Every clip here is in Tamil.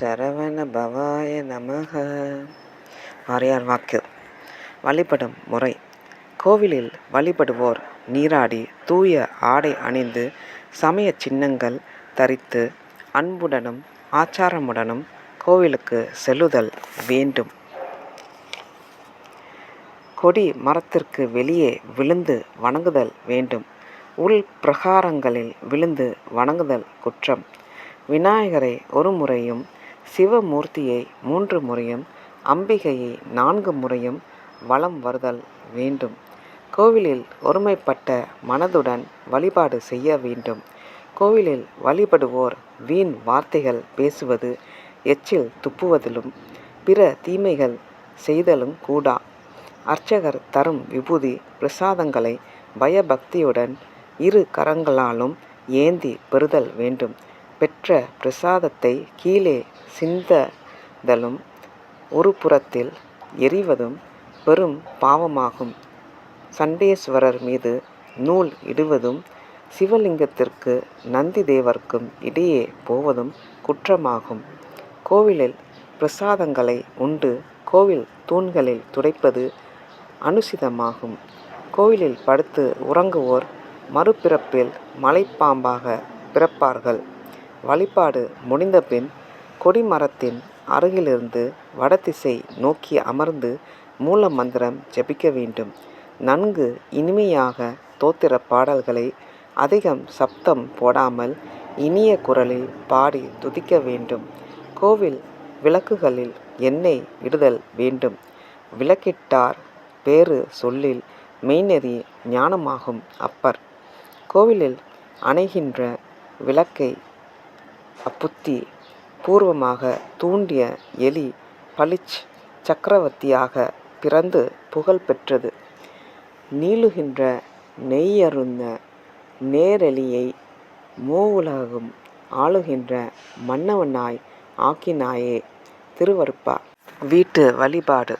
சரவண பவாய நமக ஆரியார் வாக்கு. வழிபடும் முறை. கோவிலில் வழிபடுவோர் நீராடி தூய ஆடை அணிந்து சமய சின்னங்கள் தரித்து அன்புடனும் ஆச்சாரமுடனும் கோவிலுக்கு செல்லுதல் வேண்டும். கொடி மரத்திற்கு வெளியே விழுந்து வணங்குதல் வேண்டும். உள் பிரகாரங்களில் விழுந்து வணங்குதல் குற்றம். விநாயகரை ஒரு முறையும் சிவமூர்த்தியை மூன்று முறையும் அம்பிகையை நான்கு முறையும் வலம் வருதல் வேண்டும். கோவிலில் ஒருமைப்பட்ட மனதுடன் வழிபாடு செய்ய வேண்டும். கோவிலில் வழிபடுவோர் வீண் வார்த்தைகள் பேசுவது எச்சில் துப்புவதிலும் பிற தீமைகள் செய்தலும் கூடா. அர்ச்சகர் தரும் விபூதி பிரசாதங்களை பயபக்தியுடன் இரு கரங்களாலும் ஏந்தி பெறுதல் வேண்டும். பெற்ற பிரசாதத்தை கீழே சிந்ததலும் ஒரு புறத்தில் எறிவதும் பெரும் பாவமாகும். சண்டேஸ்வரர் மீது நூல் இடுவதும் சிவலிங்கத்திற்கு நந்தி தேவர்க்கும் இடையே போவதும் குற்றமாகும். கோவிலில் பிரசாதங்களை உண்டு கோவில் தூண்களில் துடைப்பது அனுசிதமாகும். கோவிலில் படுத்து உறங்குவோர் மறுபிறப்பில் மலைப்பாம்பாக பிறப்பார்கள். வழிபாடு முடிந்தபின் கொடிமரத்தின் அருகிலிருந்து வடதிசை நோக்கி அமர்ந்து மூல மந்திரம் ஜபிக்க வேண்டும். நன்கு இனிமையாக தோத்திர பாடல்களை அதிகம் சப்தம் போடாமல் இனிய குரலில் பாடி துதிக்க வேண்டும். கோவில் விளக்குகளில் எண்ணெய் இடுதல் வேண்டும். விளக்கிட்டார் பேறு சொல்லில் மெய்நெறி ஞானமாகும் அப்பர். கோவிலில் அணைகின்ற விளக்கை அப்புத்தி பூர்வமாக தூண்டிய எலி பளிச் சக்கரவர்த்தியாக பிறந்து புகழ் பெற்றது. நீளுகின்ற நெய்யருந்த நேரெலியை மூவுலகும் ஆளுகின்ற மன்னவனாய் ஆக்கினாயே திருவருப்பா. வீட்டு வழிபாடு.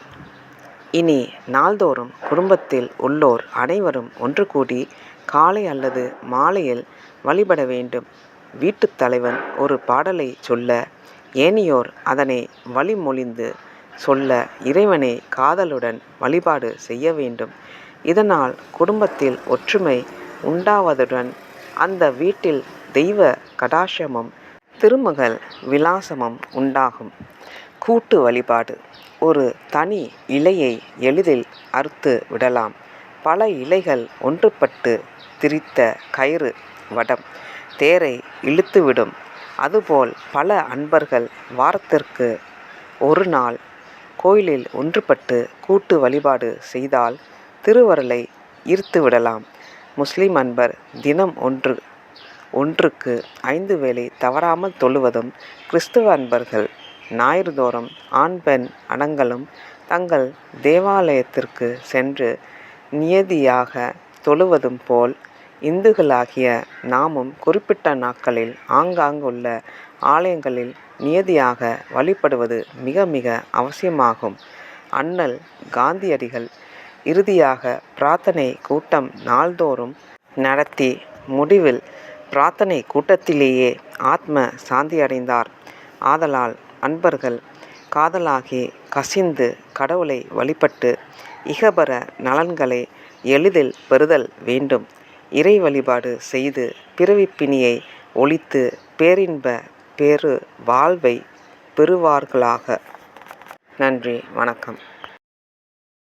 இனி நாள்தோறும் குடும்பத்தில் உள்ளோர் அனைவரும் ஒன்று கூடி காலை அல்லது மாலையில் வழிபட வேண்டும். வீட்டுத் தலைவன் ஒரு பாடலை சொல்ல ஏனையோர் அதனை வழிமொழிந்து சொல்ல இறைவனை காதலுடன் வழிபாடு செய்ய வேண்டும். இதனால் குடும்பத்தில் ஒற்றுமை உண்டாவதுடன் அந்த வீட்டில் தெய்வ கடாட்சமும் திருமகள் விலாசமும் உண்டாகும். கூட்டு வழிபாடு. ஒரு தனி இலையை எளிதில் அறுத்து விடலாம். பல இலைகள் ஒன்றுபட்டு திரித்த கயிறு வடம். தேரை இழுத்துவிடும். அதுபோல் பல அன்பர்கள் வாரத்திற்கு ஒரு நாள் கோயிலில் ஒன்றுபட்டு கூட்டு வழிபாடு செய்தால் திருவருளை ஈர்த்து விடலாம். முஸ்லிம் அன்பர் தினம் ஒன்று ஒன்றுக்கு ஐந்து வேளை தவறாமல் தொழுவதும் கிறிஸ்துவ அன்பர்கள் ஞாயிறுதோறும் ஆண் பெண் அடங்கலும் தங்கள் தேவாலயத்திற்கு சென்று நியதியாக தொழுவதும் போல் இந்துக்களாகிய நாமும் குறிப்பிட்ட நாட்களில் ஆங்காங்குள்ள ஆலயங்களில் நியதியாக வழிபடுவது மிக மிக அவசியமாகும். அண்ணல் காந்தியடிகள் இறுதியாக பிரார்த்தனை கூட்டம் நாள்தோறும் நடத்தி முடிவில் பிரார்த்தனை கூட்டத்திலேயே ஆத்ம சாந்தியடைந்தார் ஆதலால் அன்பர்கள் காதலாகி கசிந்து கடவுளை வழிபட்டு இகபர நலன்களை எளிதில் பெறுதல் வேண்டும். இறை வழிபாடு செய்து பிறவிப்பிணியை ஒழித்து பேரின்ப பெரு வாழ்வை பெறுவார்களாக. நன்றி வணக்கம்.